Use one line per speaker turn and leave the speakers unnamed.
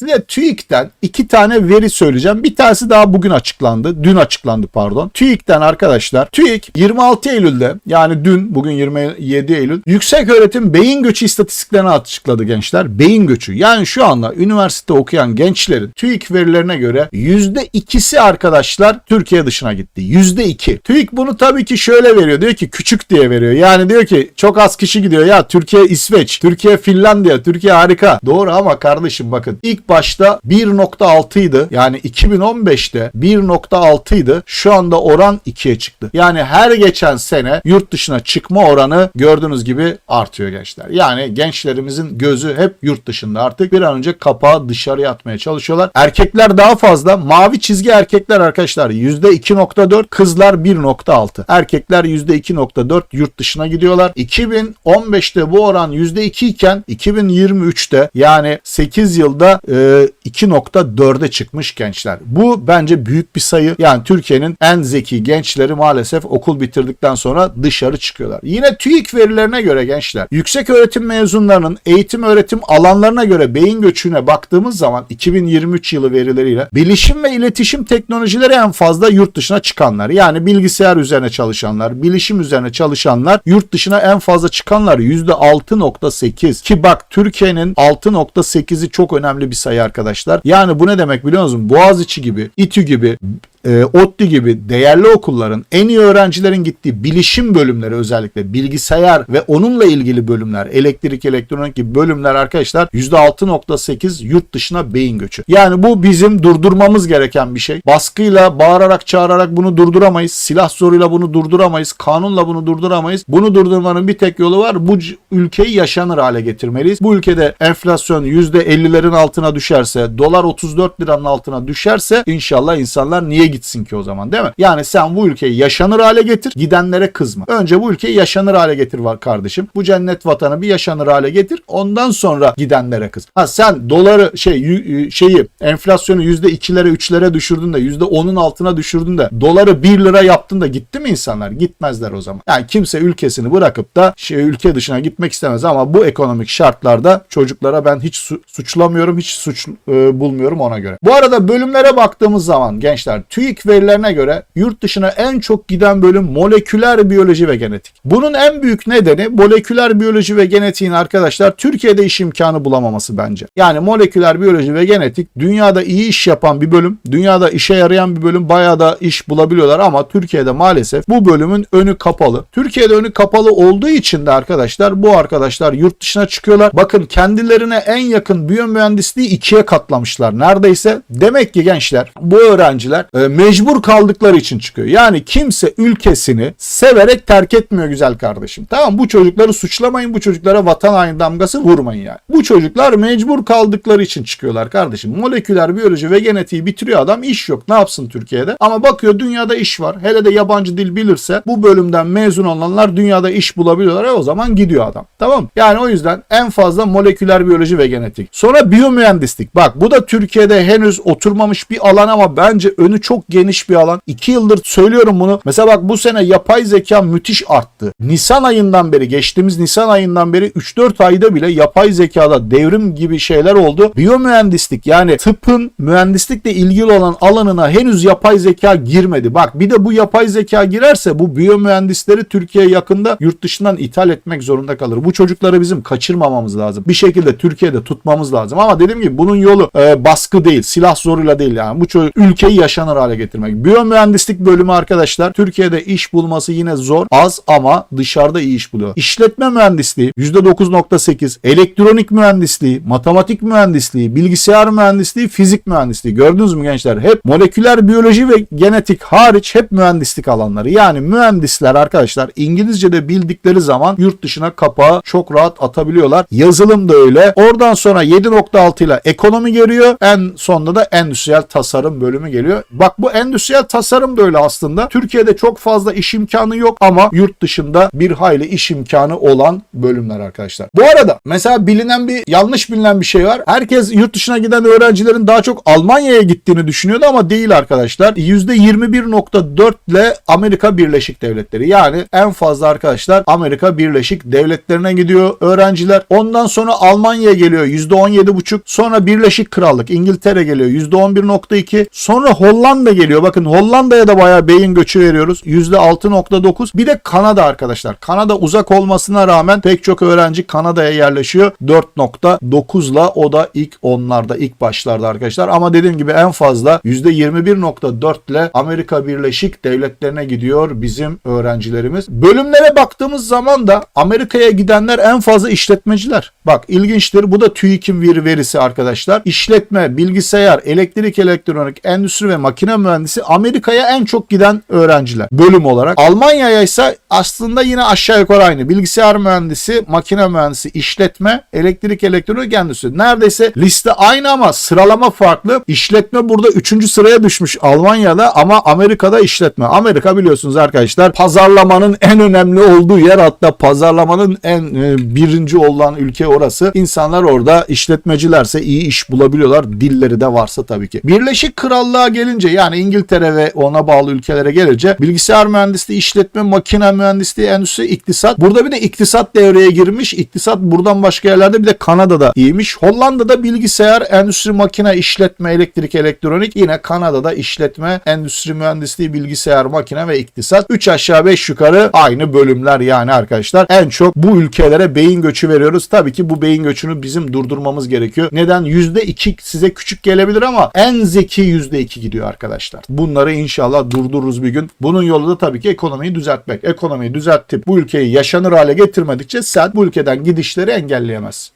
Size TÜİK'ten iki tane veri söyleyeceğim. Bir tanesi daha bugün açıklandı. Dün açıklandı pardon. TÜİK'ten arkadaşlar. TÜİK 26 Eylül'de yani dün bugün 27 Eylül yüksek öğretim beyin göçü istatistiklerini açıkladı gençler. Beyin göçü. Yani şu anda üniversite okuyan gençlerin TÜİK verilerine göre %2'si arkadaşlar Türkiye dışına gitti. %2. TÜİK bunu tabii ki şöyle veriyor. Diyor ki küçük diye veriyor. Yani diyor ki çok az kişi gidiyor. Ya Türkiye İsveç, Türkiye Finlandiya, Türkiye harika. Doğru ama kardeşim bakın ilk başta 1.6 idi. Yani 2015'te 1.6 idi. Şu anda oran 2'ye çıktı. Yani her geçen sene yurt dışına çıkma oranı gördüğünüz gibi artıyor gençler. Yani gençlerimizin gözü hep yurt dışında artık bir an önce kapağı dışarıya atmaya çalışıyorlar. Erkekler daha fazla. Mavi çizgi erkekler arkadaşlar %2.4, kızlar 1.6. Erkekler %2.4 yurt dışına gidiyorlar. 2015'te bu oran %2 iken 2023'te yani 8 yılda e, 2.4'e çıkmış gençler. Bu bence büyük bir sayı. Yani Türkiye'nin en zeki gençleri maalesef okul bitirdikten sonra dışarı çıkıyorlar. Yine TÜİK verilerine göre gençler yüksek öğretim mezunlarının eğitim öğretim alanlarına göre beyin göçüne baktığımız zaman 2023 yılı verileriyle bilişim ve iletişim teknolojileri en fazla yurt dışına çıkanlar. Yani bilgisayar üzerine çalışanlar, bilişim üzerine çalışanlar yurt dışına en fazla çıkanlar %6.8 ki bak Türkiye'nin 6.8'i çok önemli bir sayı arkadaşlar. Yani bu ne demek biliyor musunuz? Boğaziçi gibi, İTÜ gibi, e, ODTÜ gibi değerli okulların en iyi öğrencilerin gittiği bilişim bölümleri özellikle bilgisayar ve onunla ilgili bölümler, elektrik, elektronik gibi bölümler arkadaşlar %6.8 yurt dışına beyin göçü. Yani bu bizim durdurmamız gereken bir şey. Baskıyla, bağırarak, çağırarak bunu durduramayız. Silah zoruyla bunu durduramayız. Kanunla bunu durduramayız. Bunu durdurmanın bir tek yolu var. Bu ülkeyi yaşanır hale getirmeliyiz. Bu ülkede enflasyon %50'lerin altına düşerse, dolar 34 liranın altına düşerse inşallah insanlar niye gitsin ki o zaman değil mi? Yani sen bu ülkeyi yaşanır hale getir, gidenlere kızma. Önce bu ülkeyi yaşanır hale getir var kardeşim. Bu cennet vatanı bir yaşanır hale getir. Ondan sonra gidenlere kız. Ha sen doları şey şeyi enflasyonu %2'lere 3'lere düşürdün de %10'un altına düşürdün de doları 1 lira yaptın da gitti mi insanlar? Gitmezler o zaman. Yani kimse ülkesini bırakıp da şey ülke dışına gitmek istemez ama bu ekonomik şartlarda çocuklara ben hiç su- suçlamıyorum, hiç suç e, bulmuyorum ona göre. Bu arada bölümlere baktığımız zaman gençler TÜİK verilerine göre yurt dışına en çok giden bölüm moleküler biyoloji ve genetik. Bunun en büyük nedeni moleküler biyoloji ve genetiğin arkadaşlar Türkiye'de iş imkanı bulamaması bence. Yani moleküler biyoloji ve genetik dünyada iyi iş yapan bir bölüm, dünyada işe yarayan bir bölüm, bayağı da iş bulabiliyorlar ama Türkiye'de maalesef bu bölümün önü kapalı. Türkiye'de önü kapalı olduğu için de arkadaşlar bu arkadaşlar yurt dışına çıkıyorlar. Bakın kendilerine en yakın biyomühendisliği ikiye katlamışlar neredeyse. Demek ki gençler bu öğrenciler e, mecbur kaldıkları için çıkıyor. Yani kimse ülkesini severek terk etmiyor güzel kardeşim. Tamam bu çocukları suçlamayın. Bu çocuklara vatan haini damgası vurmayın yani. Bu çocuklar mecbur kaldıkları için çıkıyorlar kardeşim. Moleküler biyoloji ve genetiği bitiriyor adam iş yok. Ne yapsın Türkiye'de? Ama bakıyor dünyada iş var. Hele de yabancı dil bilirse bu bölümden mezun olanlar dünyada iş bulabiliyorlar. E o zaman gidiyor adam. Tamam? Yani o yüzden en fazla moleküler biyoloji ve genetik. Sonra biyomühendislik. Bak bu da Türkiye'de henüz oturmamış bir alan ama bence önü çok geniş bir alan. İki yıldır söylüyorum bunu. Mesela bak bu sene yapay zeka müthiş arttı. Nisan ayından beri geçtiğimiz Nisan ayından beri 3-4 ayda bile yapay zekada devrim gibi şeyler oldu. Biyomühendislik yani tıpın mühendislikle ilgili olan alanına henüz yapay zeka girmedi. Bak bir de bu yapay zeka girerse bu biyomühendisleri Türkiye yakında yurt dışından ithal etmek zorunda kalır. Bu çocukları bizim kaçırmamamız lazım. Bir şekilde Türkiye'de tutmamız lazım. Ama dediğim gibi bunun yolu e, baskı değil, silah zoruyla değil yani. Bu çocuk ülkeyi yaşanır hale getirmek. Biyomühendislik bölümü arkadaşlar Türkiye'de iş bulması yine zor, az ama dışarıda iyi iş buluyor. İşletme mühendisliği %9.8, elektronik mühendisliği, matematik mühendisliği, bilgisayar mühendisliği, fizik mühendisliği. Gördünüz mü gençler? Hep moleküler biyoloji ve genetik hariç hep mühendislik alanları. Yani mühendisler arkadaşlar İngilizce'de bildikleri zaman yurt dışına kapağı çok rahat atabiliyorlar. Yazılım da öyle. Oradan sonra 7.6 ile ekonomi geliyor. En sonunda da endüstriyel tasarım bölümü geliyor. Bak Bu endüstriyel tasarım da öyle aslında. Türkiye'de çok fazla iş imkanı yok ama yurt dışında bir hayli iş imkanı olan bölümler arkadaşlar. Bu arada mesela bilinen bir yanlış bilinen bir şey var. Herkes yurt dışına giden öğrencilerin daha çok Almanya'ya gittiğini düşünüyordu ama değil arkadaşlar. %21.4 ile Amerika Birleşik Devletleri. Yani en fazla arkadaşlar Amerika Birleşik Devletleri'ne gidiyor öğrenciler. Ondan sonra Almanya'ya geliyor %17.5. Sonra Birleşik Krallık İngiltere geliyor %11.2. Sonra Hollanda geliyor. Bakın Hollanda'ya da bayağı beyin göçü veriyoruz. %6.9. Bir de Kanada arkadaşlar. Kanada uzak olmasına rağmen pek çok öğrenci Kanada'ya yerleşiyor. 4.9'la o da ilk onlarda ilk başlarda arkadaşlar. Ama dediğim gibi en fazla %21.4 ile Amerika Birleşik Devletleri'ne gidiyor bizim öğrencilerimiz. Bölümlere baktığımız zaman da Amerika'ya gidenler en fazla işletmeciler. Bak ilginçtir. Bu da TÜİK'in bir verisi arkadaşlar. İşletme, bilgisayar, elektrik, elektronik, endüstri ve makine mühendisi Amerika'ya en çok giden öğrenciler. Bölüm olarak. Almanya'ya ise aslında yine aşağı yukarı aynı. Bilgisayar mühendisi, makine mühendisi, işletme, elektrik, elektronik, endüstri. Neredeyse liste aynı ama sıralama farklı. İşletme burada 3. sıraya düşmüş Almanya'da ama Amerika'da işletme. Amerika biliyorsunuz arkadaşlar pazarlamanın en önemli olduğu yer hatta pazarlamanın en e, birinci olan ülke orası. İnsanlar orada işletmecilerse iyi iş bulabiliyorlar. Dilleri de varsa tabii ki. Birleşik Krallığa gelince yani İngiltere ve ona bağlı ülkelere gelince bilgisayar mühendisliği, işletme, makine mühendisliği, endüstri, iktisat. Burada bir de iktisat devreye girmiş. İktisat buradan başka yerlerde bir de Kanada'da iyiymiş. Hollanda'da bilgisayar, endüstri, makine, işletme, elektrik, elektronik. Yine Kanada'da işletme, endüstri mühendisliği, bilgisayar, makine ve iktisat. 3 aşağı 5 yukarı aynı bölümler yani arkadaşlar. En çok bu ülkelere beyin göçü veriyoruz. Tabii ki bu beyin göçünü bizim durdurmamız gerekiyor. Neden? %2 size küçük gelebilir ama en zeki %2 gidiyor arkadaşlar. Bunları inşallah durdururuz bir gün. Bunun yolu da tabii ki ekonomiyi düzeltmek. Ekonomiyi düzeltip bu ülkeyi yaşanır hale getirmedikçe sen bu ülkeden gidişleri engelleyemezsin.